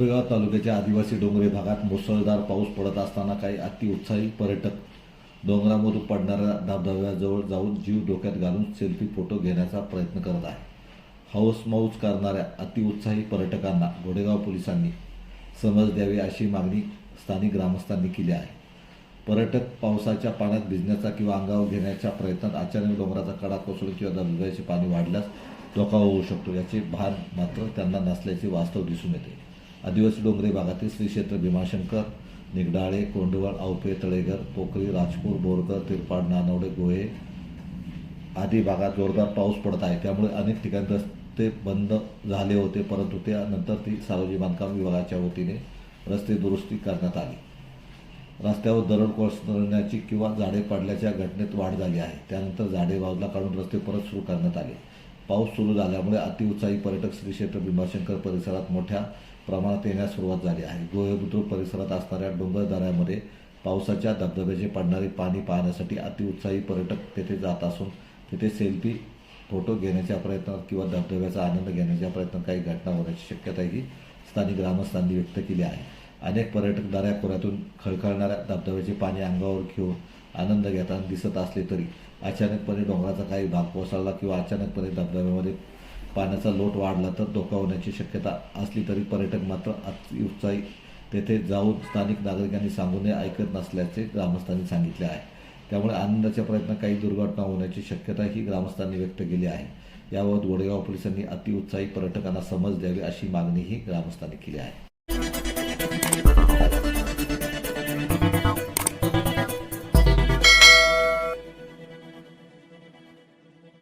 आंबेगाव तालुक्याच्या आदिवासी डोंगरी भागात मुसळधार पाऊस पडत असताना काही अतिउत्साही पर्यटक डोंगरामधून पडणाऱ्या धबधब्याजवळ जाऊन जीव डोक्यात घालून सेल्फी फोटो घेण्याचा प्रयत्न करत आहे हौस मौज करणाऱ्या अतिउत्साही पर्यटकांना घोडेगाव पोलिसांनी समज द्यावी अशी मागणी स्थानिक ग्रामस्थांनी केली आहे. पर्यटक पावसाच्या पाण्यात भिजण्याचा किंवा अंगावर घेण्याच्या प्रयत्नात अचानक डोंगराचा कडा कोसळून किंवा धबधब्याचे पाणी वाढल्यास धोका होऊ शकतो याचे भान मात्र त्यांना नसल्याचे वास्तव दिसून येते. आदिवासी डोंगरी भागातील श्री क्षेत्र भीमाशंकर निगडाळे कोंडवळ आवपे तळेघर पोखरी राजपूर बोरकर तिरपाड नानवडे गोहे आदी भागात जोरदार पाऊस पडत आहे. त्यामुळे अनेक ठिकाणी रस्ते बंद झाले होते परंतु त्यानंतर ती सार्वजनिक बांधकाम विभागाच्या वतीने रस्ते दुरुस्ती करण्यात आली. रस्त्यावर दरड कोसळण्याची किंवा झाडे पडल्याच्या घटनेत वाढ झाली आहे. त्यानंतर झाडे बाजूला काढून रस्ते परत सुरू करण्यात आले. पाऊस सुरू झाल्यामुळे अतिउत्साही पर्यटक श्री क्षेत्र भीमाशंकर परिसरात मोठ्या प्रमाणात येण्यास सुरुवात झाली आहे. गोयबुद्रुक परिसरात असणाऱ्या डोंगर दऱ्यामध्ये पावसाच्या धबधब्याचे पडणारे पाणी पाहण्यासाठी अतिउत्साही पर्यटक तेथे जात असून तिथे सेल्फी फोटो घेण्याच्या प्रयत्नात किंवा धबधब्याचा आनंद घेण्याच्या प्रयत्नात काही घटना होण्याची शक्यताही स्थानिक ग्रामस्थांनी व्यक्त केली आहे. अनेक पर्यटक दऱ्याखोऱ्यातून खळखळणाऱ्या धबधब्याचे पाणी अंगावर घेऊन आनंद घेताना दिसत असले तरी अचानकपणे डोंगराचा काही भाग कोसळला किंवा अचानकपणे धबधब्यामध्ये पाण्याचा लोट वाढला तर धोका होण्याची शक्यता असली तरी पर्यटक मात्र अतिउत्साही तेथे जाऊन स्थानिक नागरिकांनी सांगूनही ऐकत नसल्याचे ग्रामस्थांनी सांगितले आहे. त्यामुळे आनंदाच्या प्रयत्नात काही दुर्घटना होण्याची शक्यता ही ग्रामस्थांनी व्यक्त केली आहे. याबाबत गोडेगाव पोलिसांनी अतिउत्साही पर्यटकांना समज द्यावी अशी मागणीही ग्रामस्थांनी केली आहे.